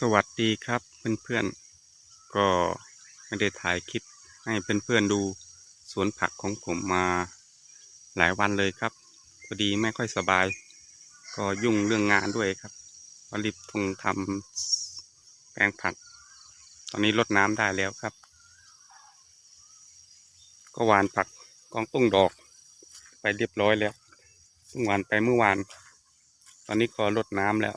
สวัสดีครับเพื่อนๆ ก็ไม่ได้ถ่ายคลิปให้เพื่อนๆดูสวนผักของผมมาหลายวันเลยครับพอดีไม่ค่อยสบาย ก็ยุ่งเรื่องงานด้วยครับก็รีบทงทำแปลงผัก ตอนนี้รดน้ำได้แล้วครับ ก็หวานผักกองตุ้งดอก ไปเรียบร้อยแล้วเพิ่งหวานไปเมื่อวาน ตอนนี้ก็รดน้ำแล้ว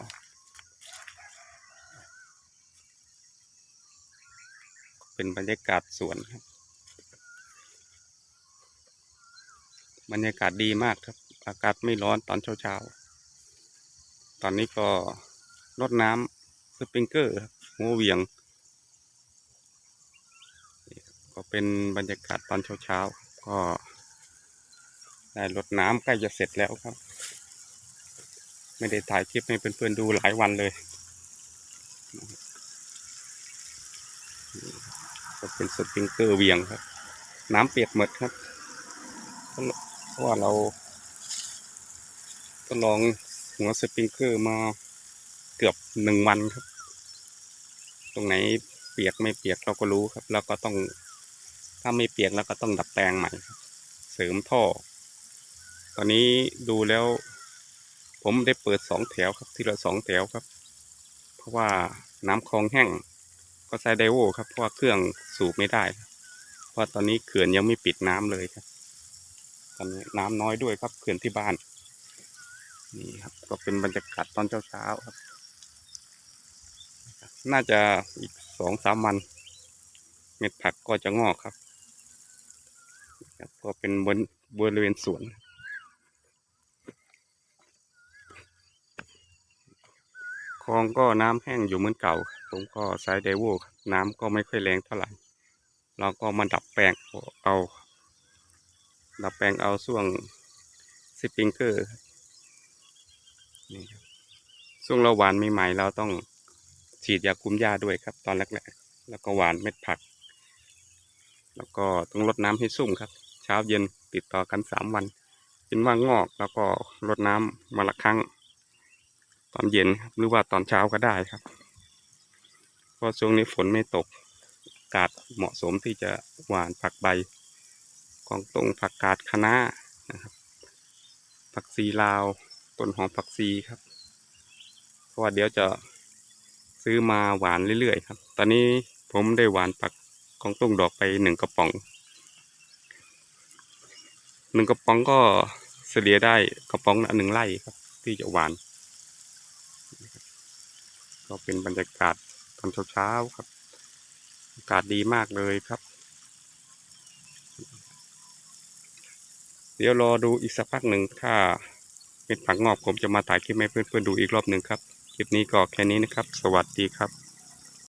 เป็นบรรยากาศสวนครับ บรรยากาศดีมากครับ อากาศไม่ร้อนตอนเช้าๆ ตอนนี้ก็รดน้ำสปริงเกอร์ครับหัวเวียง ก็เป็นบรรยากาศตอนเช้าๆ ก็ได้รดน้ำใกล้จะเสร็จแล้วครับ ไม่ได้ถ่ายคลิปให้เพื่อนๆดูหลายวันเลย ก็เป็นสปริงเกอร์เวียงครับ น้ำเปียกหมดครับเพราะว่าเราก็ลองหัวสปริงเกอร์มาเกือบหนึ่งวันครับ ตรงไหนเปียกไม่เปียกเราก็รู้ครับ แล้วก็ต้องถ้าไม่เปียกแล้วก็ต้องดัดแปลงใหม่ครับ เสริมท่อ ตอนนี้ดูแล้ว ผมได้เปิดสองแถวครับ ทีละสองแถวครับ เพราะว่าน้ำคลองแห้ง ก็ใช้ไดโวครับเพราะว่าเครื่องสูบไม่ได้ เพราะตอนนี้เขื่อนยังไม่ปิดน้ำเลยครับ ตอนนี้น้ำน้อยด้วยครับเขื่อนที่บ้าน นี่ครับ ก็เป็นบรรยากาศตอนเช้าๆครับ น่าจะอีกสองสามวัน เม็ดผักก็จะงอกครับ ก็เป็นบนบริเวณสวนค ลองก็น้ำแห้งอยู่เหมือนเก่า ผมก็ใช้ไดโวครับน้ำก็ไม่ค่อยแรงเท่าไหร่เราก็มาดับแปลงเอา ดับแปลงเอาช่วงสปริงเกอร์นี่ครับช่วงเราหวานใหม่ๆเราต้องฉีดยาคุมหญ้าด้วยครับ ตอนแรกๆแล้วก็หวานเม็ดผัก แล้วก็ต้องรดน้ำให้ซุ่มครับ เช้าเย็นติดต่อกันสามวันเป็นว่างอกแล้วก็รดน้ำวันละครั้ง ตอนเย็นหรือว่าตอนเช้าก็ได้ครับ เพราะช่วงนี้ฝนไม่ตกอากาศเหมาะสมที่จะหวานผักใบของตรงผักกาดคะน้านะครับ ผักซีลาว ต้นหอมผักซีครับ เพราะว่าเดี๋ยวจะซื้อมาหวานเรื่อยๆครับ ตอนนี้ผมได้หวานผักของตุ้งดอกไปหนึ่งกระป๋องหนึ่งกระป๋องก็เฉลี่ยได้กระป๋องละหนึ่งไร่ครับ ที่จะหวาน ก็เป็นบรรยากาศตอนเช้าๆครับ อากาศดีมากเลยครับ เดี๋ยวรอดูอีกสักพักหนึ่งถ้าเป็นผักงอกผมจะมาถ่ายคลิปให้เพื่อนๆดูอีกรอบหนึ่งครับ คลิปนี้ก็แค่นี้นะครับ สวัสดีครับ